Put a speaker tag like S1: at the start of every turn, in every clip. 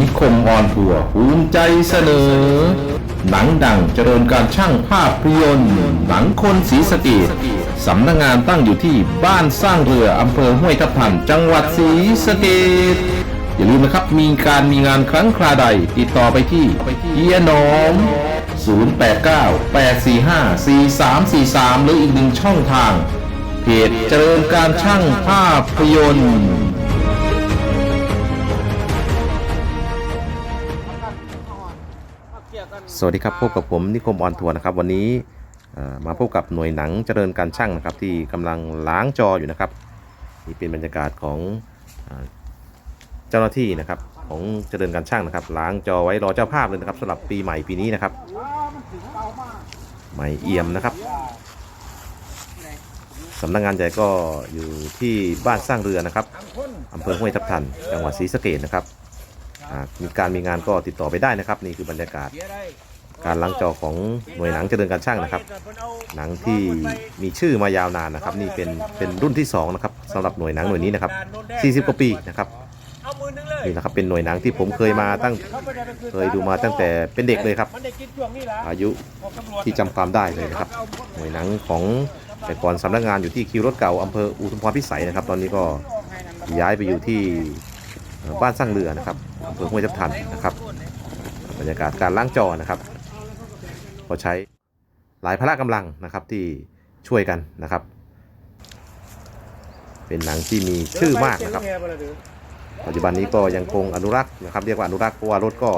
S1: นิคมออนทัวร์ภูมิใจเสนอ หนังดังเจริญการช่างภาพยนตร์หนังคนศรีสะเกดสำนักงานตั้งอยู่ที่บ้านสร้างเรืออำเภอห้วยทับทันจังหวัดศรีสะเกดอย่าลืมนะครับมีการมีงานครั้งคราใด ติดต่อไปที่เฮียหนอม 089-845-4343 หรืออีกหนึ่งช่องทาง เพจเจริญการช่างภาพยนตร์
S2: สวัสดีครับพบกับผมนิคมออนทัวร์นะครับ วันนี้เอ่อมาพบกับหน่วยหนังเจริญการช่างนะครับ ที่กำลังล้างจออยู่นะครับ นี่เป็นบรรยากาศของเอ่อเจ้าหน้าที่นะครับของเจริญการช่างนะครับ ล้างจอไว้รอเจ้าภาพเลยนะครับสำหรับปีใหม่ปีนี้นะครับใหม่เอี่ยมนะครับสำนักงานใหญ่ก็อยู่ที่บ้านสร้างเรือนะครับอำเภอห้วยทับทัน จังหวัดศรีสะเกษนะครับหาก มีการมีงานก็ติดต่อไปได้นะครับ นี่คือบรรยากาศ การล้างจอของหน่วยหนังเจริญการช่างนะครับ หนังที่มีชื่อมายาวนานนะครับ นี่เป็นเป็นรุ่นที่2นะครับสำหรับหน่วยหนังหน่วยนี้นะครับ 40 กว่าปีนะครับ
S3: นี่
S2: นะครับเป็นหน่วยหนังที่ผมเคยมาตั้งเคยดูมาตั้งแต่เป็นเด็กเลยครับ อายุที่จำความได้เลยนะครับ หน่วยหนังของแต่ก่อนสำนักงานอยู่ที่คิวรถเก่าอำเภออุทุมพรพิสัยนะครับ ตอนนี้ก็ย้ายไปอยู่ที่บ้านสร้างเรือนะครับ อำเภอห้วยทับทันนะครับ บรรยากาศการล้างจอนะครับก็ใช้หลายพละกำลังนะครับที่ช่วยกันนะครับ เป็นหนังที่มีชื่อมากนะครับ ปัจจุบันนี้ก็ยังคงอนุรักษ์นะครับ เรียกว่าอนุรักษ์เพราะว่ารถก็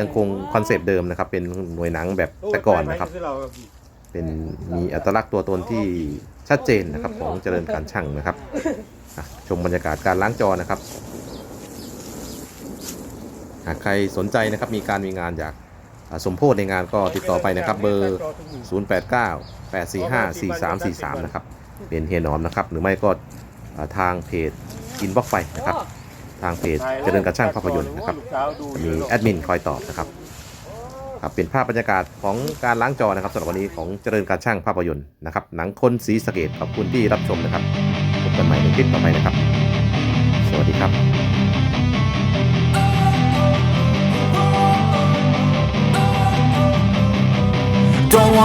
S2: ยังคงคอนเซปต์เดิมนะครับ เป็นหน่วยหนังแบบแต่ก่อนนะครับเป็นมีอัตลักษณ์ตัวตนที่ชัดเจนนะครับของเจริญการช่างนะครับชมบรรยากาศการล้างจอนะครับ ใครสนใจนะครับมีการมีงานอยากสมโพธในงานก็ติดต่อไปนะครับ เบอร์ 089 845 4343 นะครับเป็นเฮียนอมนะครับ หรือไม่ก็ทางเพจอินบ็อกไฟนะครับ ทางเพจเจริญการช่างภาพยนตร์นะครับ มีแอดมินคอยตอบนะครับครับเป็นภาพบรรยากาศของการล้างจอนะครับสำหรับวันนี้ของเจริญการช่างภาพยนตร์นะครับ หนังคนสีสเกตขอบคุณที่รับชมนะครับพบกันใหม่ในคลิปต่อไปนะครับ สวัสดีครับ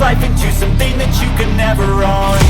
S4: life into something that you can never own